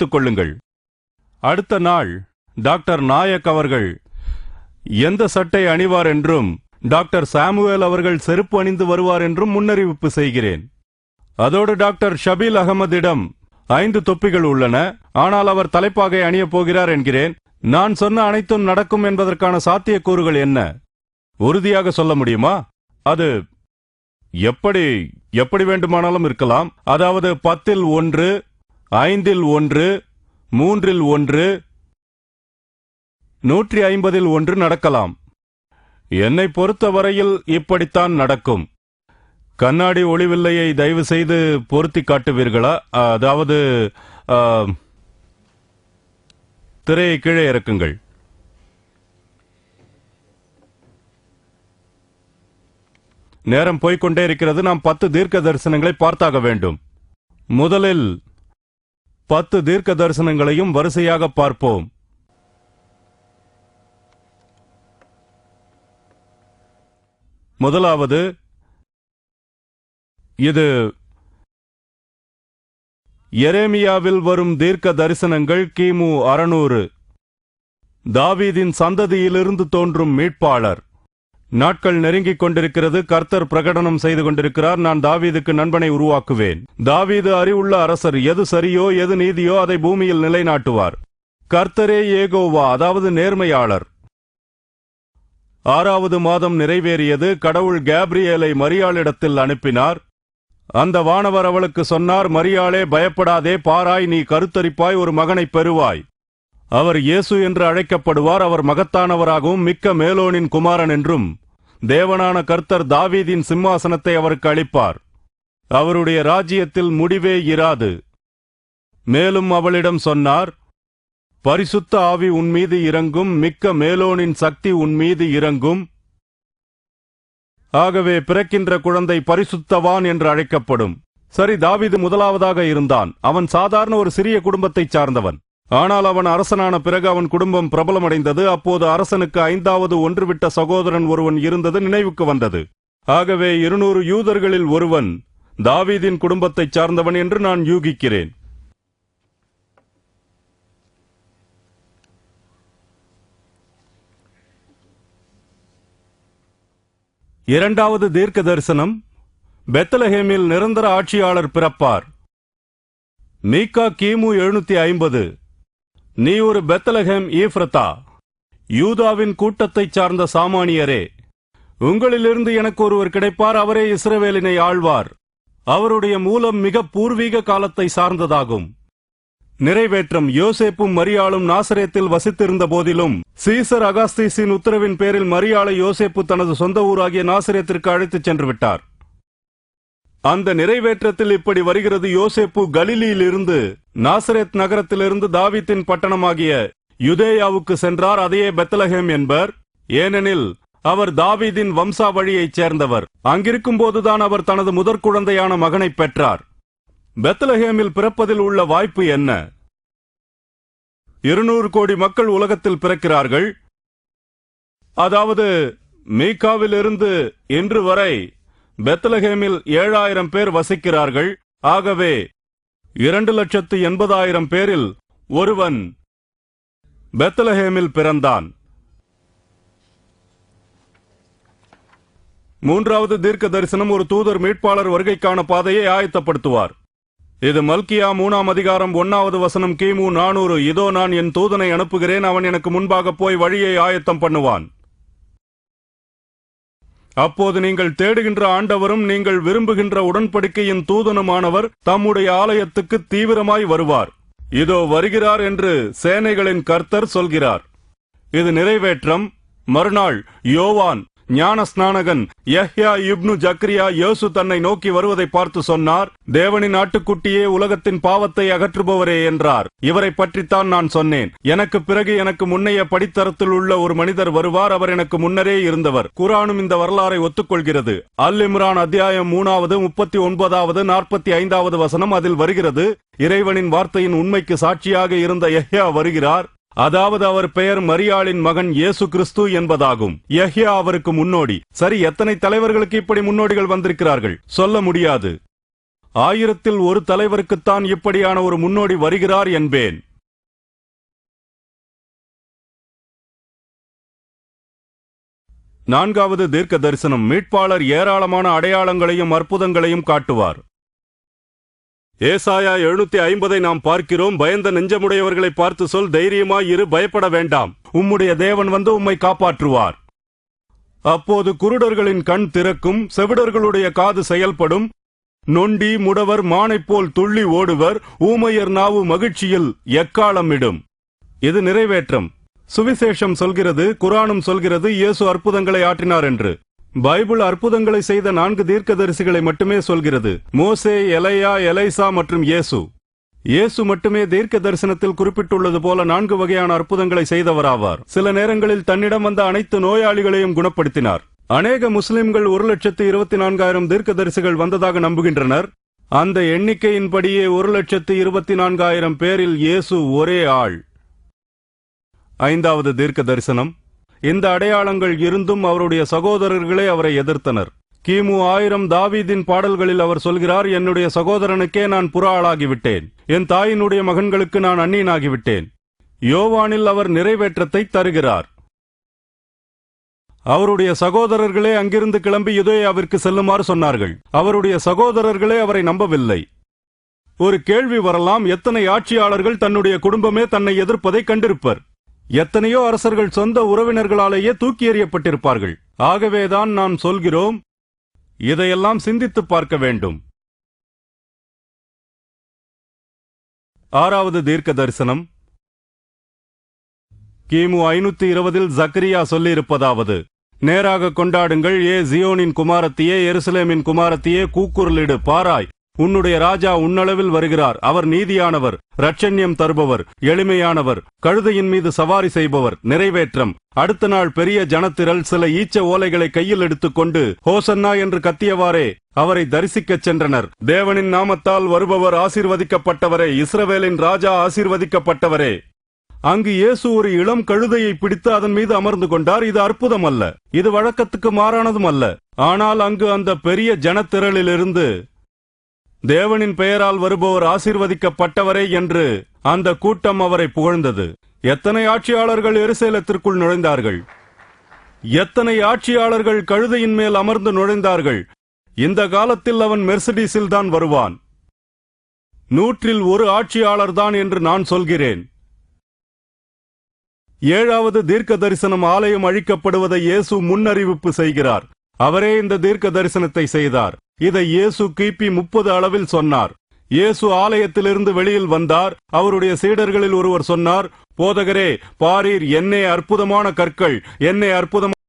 வைத்துக் கொள்ளுங்கள் அடுத்த நாள் டாக்டர் நாயக் அவர்கள் எந்த சட்டை அணிவார் என்றும் டாக்டர் சாமுவேல் அவர்கள் செருப்பு அணிந்து வருவார் என்றும் முன்னறிவிப்பு செய்கிறேன். அதோடு டாக்டர் ஷபீல் அகமதிடம் ஐந்து தொப்பிகள் உள்ளன. ஆனால் அவர் தலைப்பாகை அணியப் போகிறார் என்கிறேன். நான் சொன்ன அனைத்தும் நடக்கும் என்பதற்கான சாத்தியக்கூறுகள் என்ன? உறுதியாக சொல்ல முடியுமா? அது எப்படி எப்படி வேண்டுமானாலும் இருக்கலாம். அதாவது பத்தில் ஒன்று ஐந்தில் ஒன்று மூன்றில் ஒன்று நூற்றி ஐம்பதில் ஒன்று நடக்கலாம். என்னை பொறுத்தவரையில் இப்படித்தான் நடக்கும். கண்ணாடி ஒளிவில்லையை தயவு செய்து பொருத்தி காட்டுவீர்களா? அதாவது திரையை கீழே இறக்குங்கள். நேரம் போய்கொண்டே இருக்கிறது. நாம் பத்து தீர்க்க தரிசனங்களை பார்த்தாக வேண்டும். முதலில் பத்து தீர்க்க தரிசனங்களையும் வரிசையாக பார்ப்போம். முதலாவது இது எரேமியாவில் வரும் தீர்க்க தரிசனங்கள் கிமு அறுநூறு. தாவீதின் சந்ததியிலிருந்து தோன்றும் மீட்பாளர். நாட்கள் நெருங்கிக் கொண்டிருக்கிறது கர்த்தர் பிரகடனம் செய்து கொண்டிருக்கிறார் நான் தாவீதுக்கு நண்பனை உருவாக்குவேன். தாவீது அறிவுள்ள அரசர் எது சரியோ எது நீதியோ அதை பூமியில் நிலைநாட்டுவார். கர்த்தரே ஏகோவா அதாவது நேர்மையாளர். ஆறாவது மாதம் நிறைவேறியது கடவுள் கேப்ரியேலை மரியாளிடத்தில் அனுப்பினார். அந்த வானவர் அவளுக்கு சொன்னார் மரியாளே பயப்படாதே பாராய் நீ கருத்தரிப்பாய் ஒரு மகனைப் பெறுவாய். அவர் இயேசு என்று அழைக்கப்படுவார் அவர் மகத்தானவராகவும் மிக்க மேலோனின் குமாரன் என்றும். தேவனான கர்த்தர் தாவீதின் சிம்மாசனத்தை அவருக்கு அளிப்பார். அவருடைய ராஜ்யத்தில் முடிவே இராது. மேலும் அவளிடம் சொன்னார் பரிசுத்த ஆவி உன்மீது இறங்கும் மிக்க மேலோனின் சக்தி உன்மீது இறங்கும். ஆகவே பிறக்கின்ற குழந்தை பரிசுத்தவான் என்று அழைக்கப்படும். சரி தாவீது முதலாவதாக இருந்தான். அவன் சாதாரண ஒரு சிறிய குடும்பத்தைச் சார்ந்தவன். ஆனால் அவன் அரசனான பிறகு அவன் குடும்பம் பிரபலமடைந்தது. அப்போது அரசனுக்கு ஐந்தாவது ஒன்றுவிட்ட சகோதரன் ஒருவன் இருந்தது நினைவுக்கு வந்தது. ஆகவே இருநூறு யூதர்களில் ஒருவன் தாவீதின் குடும்பத்தைச் சார்ந்தவன் என்று நான் யூகிக்கிறேன். இரண்டாவது தீர்க்க தரிசனம் பெத்தலஹேமில் நிரந்தர ஆட்சியாளர் பிறப்பார். மீகா கிமு எழுநூத்தி ஐம்பது. நீ ஒரு பெத்தலகம் ஈஃப்ரதா யூதாவின் கூட்டத்தைச் சார்ந்த சாமானியரே. உங்களிலிருந்து எனக்கு ஒருவர் கிடைப்பார் அவரே இஸ்ரவேலினை ஆழ்வார். அவருடைய மூலம் மிக பூர்வீக காலத்தை சார்ந்ததாகும். நிறைவேற்றம் யோசேப்பும் மரியாளும் நாசரேத்தில் வசித்திருந்த போதிலும் சீசர் அகாஸ்தீஸின் உத்தரவின் பேரில் மரியாளை யோசேப்பு தனது சொந்த ஊராகிய நாசரேத்திற்கு அழைத்துச் சென்று விட்டார் அந்த நிறைவேற்றத்தில் இப்படி வருகிறது யோசேப்பு கலிலியிலிருந்து நாசரேத் நகரத்திலிருந்து தாவீத்தின் பட்டணமாகிய யுதேயாவுக்கு சென்றார் அதையே பெத்தலஹேம் என்பர். ஏனெனில் அவர் தாவீதின் வம்சாவழியைச் சேர்ந்தவர். அங்கிருக்கும் போதுதான் அவர் தனது முதற் குழந்தையான மகனைப் பெற்றார். பெத்லஹேமில் பிறப்பதில் உள்ள வாய்ப்பு என்ன? இருநூறு கோடி மக்கள் உலகத்தில் பிறக்கிறார்கள். அதாவது மீகாவிலிருந்து இன்று வரை பெத்லஹேமில் ஏழாயிரம் பேர் வசிக்கிறார்கள். ஆகவே இரண்டு லட்சத்து எண்பதாயிரம் பேரில் ஒருவன் பெத்லஹேமில் பிறந்தான். மூன்றாவது தீர்க்க தரிசனம் ஒரு தூதர் மீட்பாளர் வருகைக்கான பாதையை ஆயத்தப்படுத்துவார். இது மல்கியா மூணாம் அதிகாரம் ஒன்னாவது வசனம் கிமு நானூறு இதோ நான் என் தூதனை அனுப்புகிறேன் அவன் எனக்கு முன்பாக போய் வழியை ஆயத்தம் பண்ணுவான். அப்போது நீங்கள் தேடுகின்ற ஆண்டவரும் நீங்கள் விரும்புகின்ற உடன்படிக்கையின் தூதனுமானவர் தம்முடைய ஆலயத்துக்கு தீவிரமாய் வருவார். இதோ வருகிறார் என்று சேனைகளின் கர்த்தர் சொல்கிறார். இது நிறைவேற்றம். மறுநாள் யோவான் ஞான ஸ்நானகன் யஹ்யா இப்னு ஜக்ரியா யோசு தன்னை நோக்கி வருவதை பார்த்து சொன்னார் தேவனின் ஆட்டுக்குட்டியே உலகத்தின் பாவத்தை அகற்றுபவரே என்றார். இவரை பற்றித்தான் நான் சொன்னேன். எனக்கு பிறகு எனக்கு முன்னைய படித்தரத்தில் உள்ள ஒரு மனிதர் வருவார் அவர் எனக்கு முன்னரே இருந்தவர். குரானும் இந்த வரலாறை ஒத்துக்கொள்கிறது. அல் இம்ரான் அத்தியாயம் மூணாவது முப்பத்தி ஒன்பதாவது நாற்பத்தி ஐந்தாவது வசனம் அதில் வருகிறது இறைவனின் வார்த்தையின் உண்மைக்கு சாட்சியாக இருந்த யஹ்யா வருகிறார் அதாவது அவர் பெயர் மரியாளின் மகன் இயேசு கிறிஸ்து என்பதாகும். யஹ்யா அவருக்கு முன்னோடி. சரி எத்தனை தலைவர்களுக்கு இப்படி முன்னோடிகள் வந்திருக்கிறார்கள்? சொல்ல முடியாது. ஆயிரத்தில் ஒரு தலைவருக்குத்தான் இப்படியான ஒரு முன்னோடி வருகிறார் என்பேன். நான்காவது தீர்க்க தரிசனம் மீட்பாளர் ஏராளமான அடையாளங்களையும் அற்புதங்களையும் காட்டுவார். ஏசாயா எழுநூத்தி ஐம்பதை நாம் பார்க்கிறோம். பயந்த நெஞ்சமுடையவர்களை பார்த்து சொல் தைரியமாய் இரு பயப்பட வேண்டாம். உம்முடைய தேவன் வந்து உம்மை காப்பாற்றுவார். அப்போது குருடர்களின் கண் திறக்கும் செவிடர்களுடைய காது செயல்படும். நொண்டி முடவர் மானைப் போல் துள்ளி ஓடுவர். ஊமையர் நாவு மகிழ்ச்சியில் எக்காலமிடும். இது நிறைவேற்றம். சுவிசேஷம் சொல்கிறது குரானும் சொல்கிறது இயேசு அற்புதங்களை ஆற்றினார் என்று. பைபிள் அற்புதங்களை செய்த நான்கு தீர்க்கதரிசிகளை மட்டுமே சொல்கிறது. மோசே எலையா எலைசா மற்றும் இயேசு. இயேசு மட்டுமே தீர்க்க தரிசனத்தில் குறிப்பிட்டுள்ளது போல நான்கு வகையான அற்புதங்களை செய்தவராவார். சில நேரங்களில் தன்னிடம் வந்த அனைத்து நோயாளிகளையும் குணப்படுத்தினார். அநேக முஸ்லிம்கள் ஒரு லட்சத்து இருபத்தி நான்காயிரம் தீர்க்கதரிசிகள் வந்ததாக நம்புகின்றனர். அந்த எண்ணிக்கையின்படியே ஒரு லட்சத்து இருபத்தி நான்காயிரம் பேரில் இயேசு ஒரே ஆள். ஐந்தாவது தீர்க்க தரிசனம் இந்த அடையாளங்கள் இருந்தும் அவருடைய சகோதரர்களே அவரை எதிர்த்தனர். கிமு ஆயிரம் தாவீதின் பாடல்களில் அவர் சொல்கிறார் என்னுடைய சகோதரனுக்கே நான் புற ஆளாகிவிட்டேன் என் தாயினுடைய மகன்களுக்கு நான் அந்நியனாகிவிட்டேன். யோவானில் அவர் நிறைவேற்றத்தை தருகிறார். அவருடைய சகோதரர்களே அங்கிருந்து கிளம்பி யுதேயாவிற்கு செல்லுமாறு சொன்னார்கள். அவருடைய சகோதரர்களே அவரை நம்பவில்லை. ஒரு கேள்வி வரலாம் எத்தனை ஆட்சியாளர்கள் தன்னுடைய குடும்பமே தன்னை எதிர்ப்பதை கண்டிருப்பர்? எத்தனையோ அரசர்கள் சொந்த உறவினர்களாலேயே தூக்கி எறியப்பட்டிருப்பார்கள். ஆகவேதான் நாம் சொல்கிறோம் இதையெல்லாம் சிந்தித்துப் பார்க்க வேண்டும். ஆறாவது தீர்க்க தரிசனம் கிமு ஐநூத்தி இருபதில் ஜக்கரியா சொல்லியிருப்பதாவது நேராக கொண்டாடுங்கள் ஏ ஜியோனின் குமாரத்தியே எருசலேமின் குமாரத்தியே கூக்குரலிடு பாராய். உன்னுடைய ராஜா உன்னளவில் வருகிறார். அவர் நீதியானவர் ரட்சண்யம் தருபவர் எளிமையானவர் கழுதையின் மீது சவாரி செய்பவர் நிறைவேற்றம். அடுத்த நாள் பெரிய ஜனத்திரள் சில ஈச்ச ஓலைகளை கையில் எடுத்துக்கொண்டு ஹோசன்னா என்று கத்தியவாறே அவரை தரிசிக்கச் சென்றனர். தேவனின் நாமத்தால் வருபவர் ஆசீர்வதிக்கப்பட்டவரே இஸ்ரவேலின் ராஜா ஆசீர்வதிக்கப்பட்டவரே. அங்கு இயேசு ஒரு இளம் கழுதையை பிடித்து அதன் மீது அமர்ந்து கொண்டார். இது அற்புதம் அல்ல இது வழக்கத்துக்கு மாறானதும் அல்ல ஆனால் அங்கு அந்த பெரிய ஜனத்திரளிலிருந்து தேவனின் பெயரால் வருபவர் ஆசீர்வதிக்கப்பட்டவரே என்று அந்த கூட்டம் அவரை புகழ்ந்தது. எத்தனை ஆட்சியாளர்கள் எருசேலத்திற்குள் நுழைந்தார்கள்? எத்தனை ஆட்சியாளர்கள் கழுதையின் மேல் அமர்ந்து நுழைந்தார்கள்? இந்த காலத்தில் அவன் மெர்சிடிஸில் தான் வருவான். நூற்றில் ஒரு ஆட்சியாளர் தான் என்று நான் சொல்கிறேன். ஏழாவது தீர்க்க தரிசனம் ஆலயம் அழிக்கப்படுவதை இயேசு முன்னறிவிப்பு செய்கிறார். அவரே இந்த தீர்க்க தரிசனத்தை செய்தார். இதை இயேசு கிபி முப்பது அளவில் சொன்னார். இயேசு ஆலயத்திலிருந்து வெளியில் வந்தார். அவருடைய சீடர்களில் ஒருவர் சொன்னார் போதகரே பாரீர் என்னே அற்புதமான கற்கள் என்னே அற்புதமான